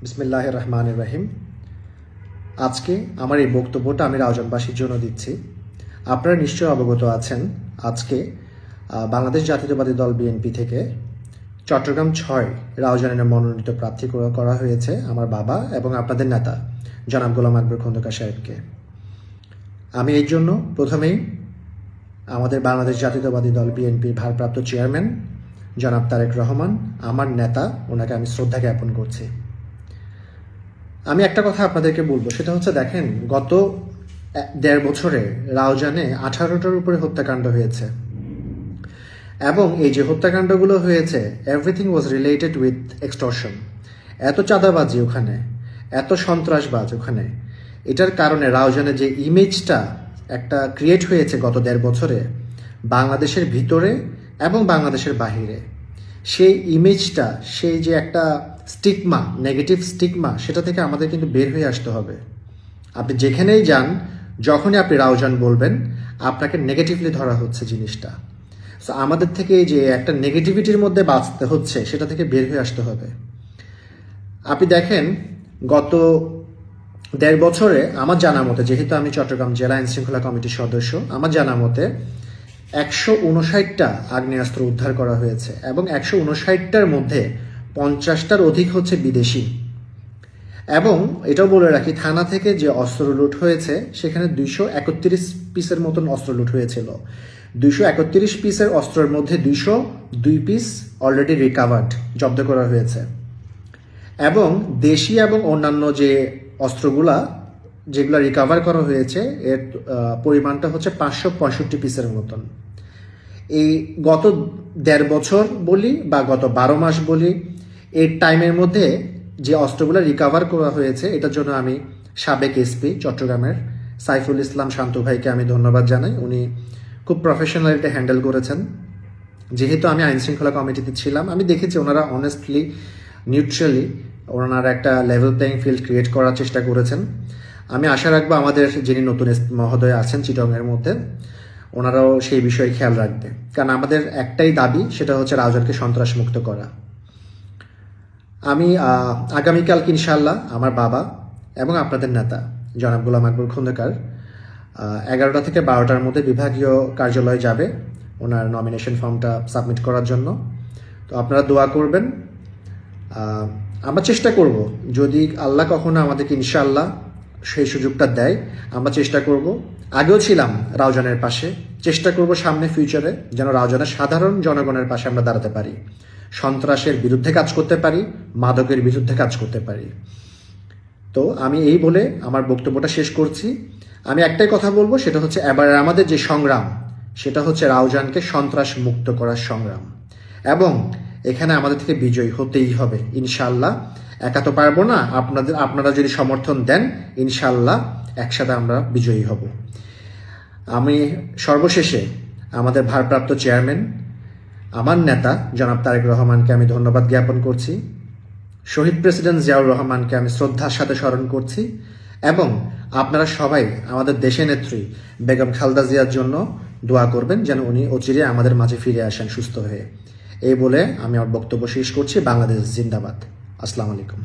বিসমিল্লাহ রহমান রহিম আজকে আমার এই বক্তব্যটা আমি রাউজানবাসীর জন্য দিচ্ছি। আপনারা নিশ্চয়ই অবগত আছেন, আজকে বাংলাদেশ জাতীয়তাবাদী দল বিএনপি থেকে চট্টগ্রাম ছয় রাউজানের মনোনীত প্রার্থী করা- করা হয়েছে আমার বাবা এবং আপনাদের নেতা, জনাব গোলাম আকবর খন্দকার সাহেবকে। আমি এর জন্য প্রথমেই আমাদের বাংলাদেশ জাতীয়তাবাদী দল বিএনপির ভারপ্রাপ্ত চেয়ারম্যান, জনাব তারেক রহমান, আমার নেতা, ওনাকে আমি শ্রদ্ধা জ্ঞাপন করছি। আমি একটা কথা আপনাদেরকে বলব, সেটা হচ্ছে দেখেন, গত দেড় বছরে রাউজানে আঠারোটার উপরে হত্যাকাণ্ড হয়েছে। এবং এই যে হত্যাকাণ্ডগুলো হয়েছে everything was related with extortion এত চাঁদাবাজি ওখানে, এত সন্ত্রাসবাজ ওখানে। এটার কারণে রাউজানে যে ইমেজটা একটা ক্রিয়েট হয়েছে গত দেড় বছরে, বাংলাদেশের ভিতরে এবং বাংলাদেশের বাহিরে, সেই ইমেজটা সেই যে একটা স্টিগমা নেগেটিভ স্টিগমা, সেটা থেকে আমাদের কিন্তু বের হয়ে আসতে হবে। আপনি যেখানেই যান, যখনই আপনি রাউজান বলবেন, আপনাকে নেগেটিভলি ধরা হচ্ছে জিনিসটা। সো আমাদের থেকে যে একটা নেগেটিভিটির মধ্যে বাঁচতে হচ্ছে, সেটা থেকে বের হয়ে আসতে হবে। আপনি দেখেন, গত দেড় বছরে আমার জানা মতে, যেহেতু আমি চট্টগ্রাম জেলা আইন শৃঙ্খলা কমিটির সদস্য, আমার জানা মতে একশো উনষাটটা আগ্নেয়াস্ত্র উদ্ধার করা হয়েছে এবং একশো উনষাটটার মধ্যে পঞ্চাশটার অধিক হচ্ছে বিদেশি। এবং এটাও বলে রাখি, থানা থেকে যে অস্ত্র লুট হয়েছে, সেখানে দুইশো একত্রিশ পিসের মতন অস্ত্র লুট হয়েছিল। দুইশো একত্রিশ পিসের অস্ত্রের মধ্যে দুইশো দুই পিস অলরেডি রিকাভার্ড জব্দ করা হয়েছে। এবং দেশি এবং অন্যান্য যে অস্ত্রগুলা, যেগুলো রিকাভার করা হয়েছে, এর পরিমাণটা হচ্ছে পাঁচশো পঁয়ষট্টি পিসের মতন। এই গত দেড় বছর বলি বা গত বারো মাস বলি এর টাইমের মধ্যে যে অস্ত্রগুলো রিকাভার করা হয়েছে, এটার জন্য আমি সাবেক এসপি চট্টগ্রামের সাইফুল ইসলাম শান্ত ভাইকে আমি ধন্যবাদ জানাই। উনি খুব প্রফেশনাল এটা হ্যান্ডেল করেছেন। যেহেতু আমি আইন শৃঙ্খলা কমিটিতে ছিলাম, আমি দেখেছি ওনারা অনেস্টলি নিউট্রালি ওনারা একটা লেভেল প্লেয়িং ফিল্ড ক্রিয়েট করার চেষ্টা করেছেন। আমি আশা রাখব আমাদের যিনি নতুন মহোদয় আছেন চিটংয়ের মধ্যে, ওনারাও সেই বিষয়ে খেয়াল রাখবে। কারণ আমাদের একটাই দাবি, সেটা হচ্ছে রাউজানকে সন্ত্রাস মুক্ত করা। আমি আহ, আগামীকালকে ইনশাল্লাহ আমার বাবা এবং আপনাদের নেতা জনাব গোলাম আকবর খন্দকার এগারোটা থেকে বারোটার মধ্যে বিভাগীয় কার্যালয়ে যাবে ওনার নমিনেশন ফর্মটা সাবমিট করার জন্য। তো আপনারা দোয়া করবেন। আমরা চেষ্টা করব যদি আল্লাহ কখনো আমাদেরকে ইনশাল্লাহ সেই সুযোগটা দেয় আমরা চেষ্টা করব। আগেও ছিলাম রাউজানের পাশে চেষ্টা করব সামনে ফিউচারে যেন রাউজানের সাধারণ জনগণের পাশে আমরা দাঁড়াতে পারি। সন্ত্রাসের বিরুদ্ধে কাজ করতে পারি, মাদকের বিরুদ্ধে কাজ করতে পারি। তো আমি এই বলে আমার বক্তব্যটা শেষ করছি। আমি একটাই কথা বলব, সেটা হচ্ছে এবার আমাদের যে সংগ্রাম, সেটা হচ্ছে রাউজানকে সন্ত্রাস মুক্ত করার সংগ্রাম। এবং এখানে আমাদের থেকে বিজয়ী হতেই হবে ইনশাল্লাহ একা তো পারব না, আপনাদের, আপনারা যদি সমর্থন দেন ইনশাল্লাহ একসাথে আমরা বিজয়ী হব। আমি সর্বশেষে আমাদের ভারপ্রাপ্ত চেয়ারম্যান আমার নেতা, জনাব তারেক রহমানকে আমি ধন্যবাদ জ্ঞাপন করছি, শহীদ প্রেসিডেন্ট জিয়াউর রহমানকে আমি শ্রদ্ধার সাথে স্মরণ করছি এবং আপনারা সবাই আমাদের দেশে নেত্রী বেগম খালদা জিয়ার জন্য দোয়া করবেন যেন উনি অচিরে আমাদের মাঝে ফিরে আসেন সুস্থ হয়ে। এই বলে আমি আমার বক্তব্য শেষ করছি। বাংলাদেশ জিন্দাবাদ। আসসালামু আলাইকুম।